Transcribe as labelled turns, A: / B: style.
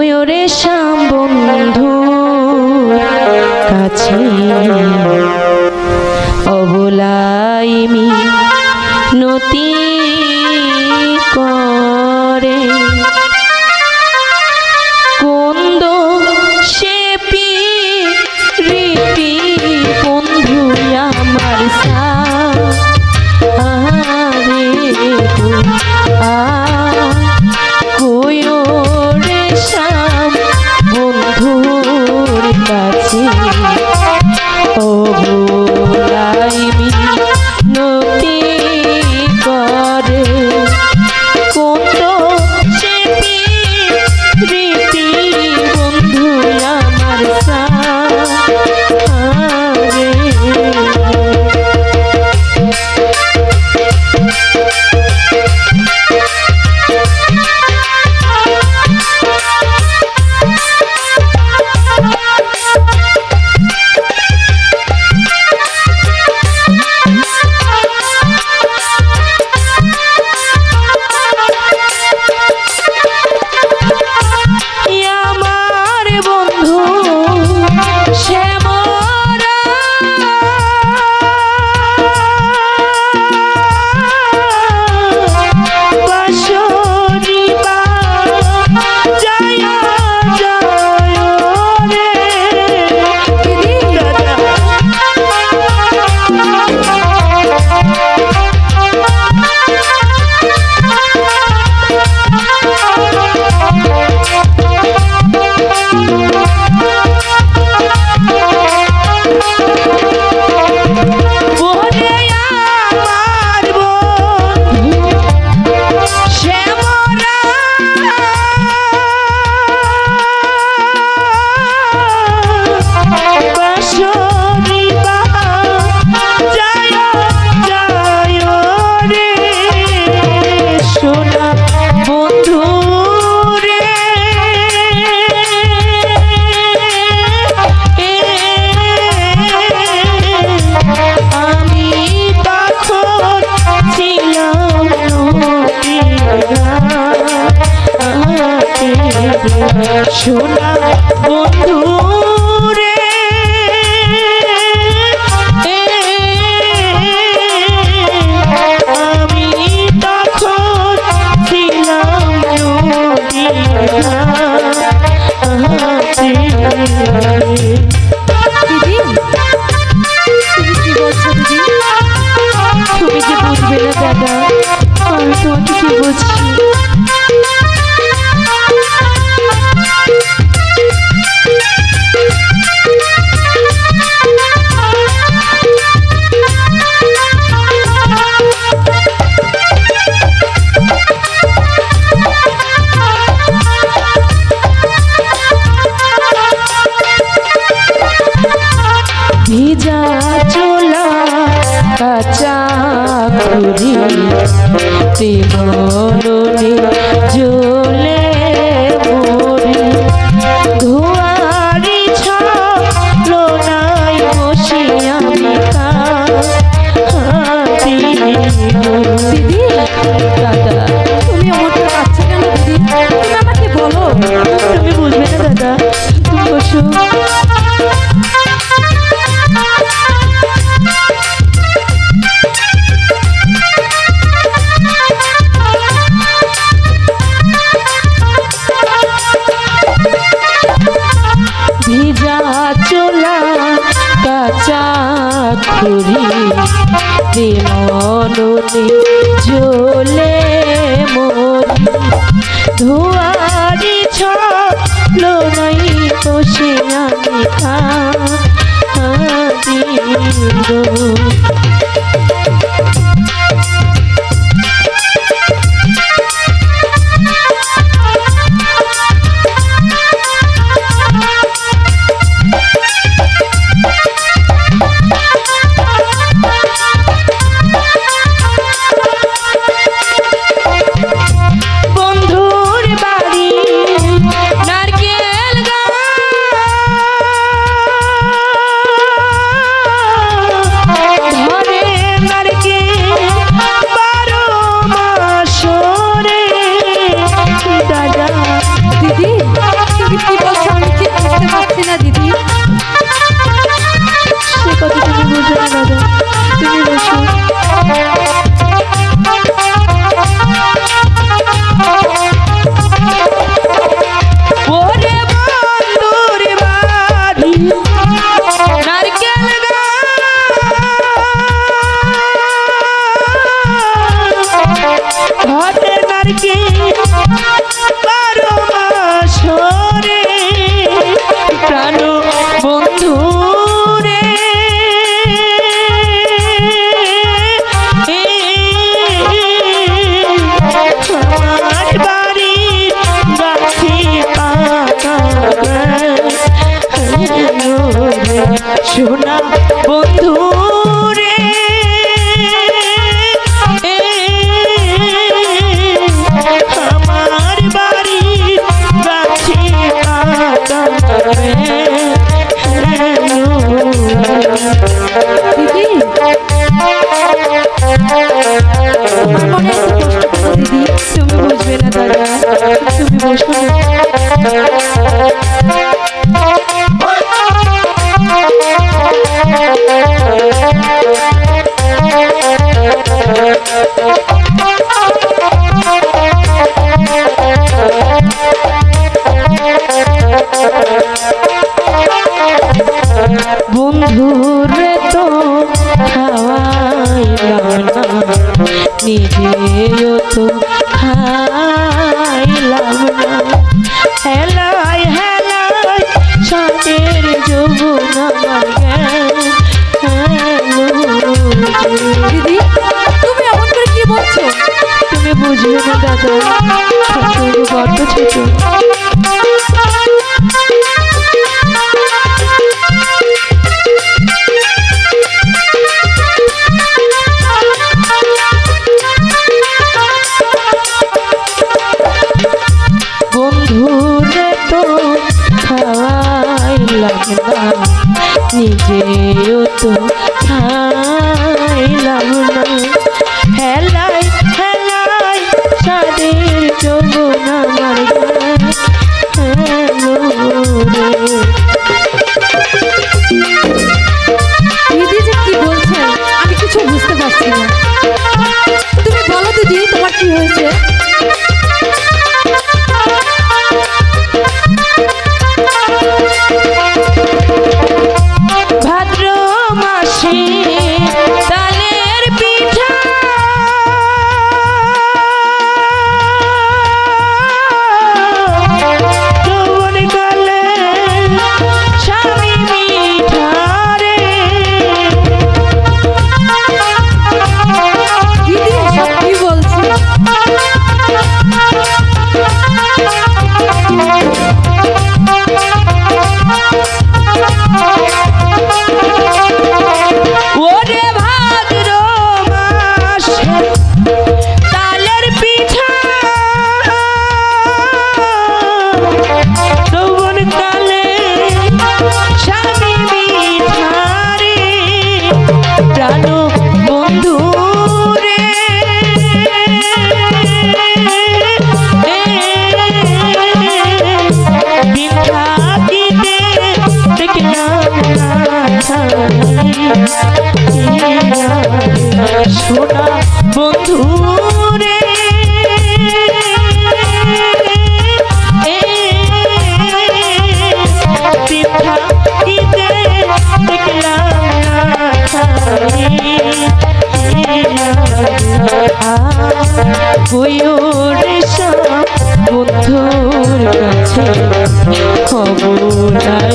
A: তুই ওরে শ্যাম বন্ধু কাছে অবলাইমি নত ও ভুলাইবি চাকুরি প্রেম জোর ¿Dónde? करके বন্ধুরে তো খাওয়াইলাম না নিজেও তো খাইলাম না। হেলায় হেলায় সাঁতের যৌবন আমার to 孤单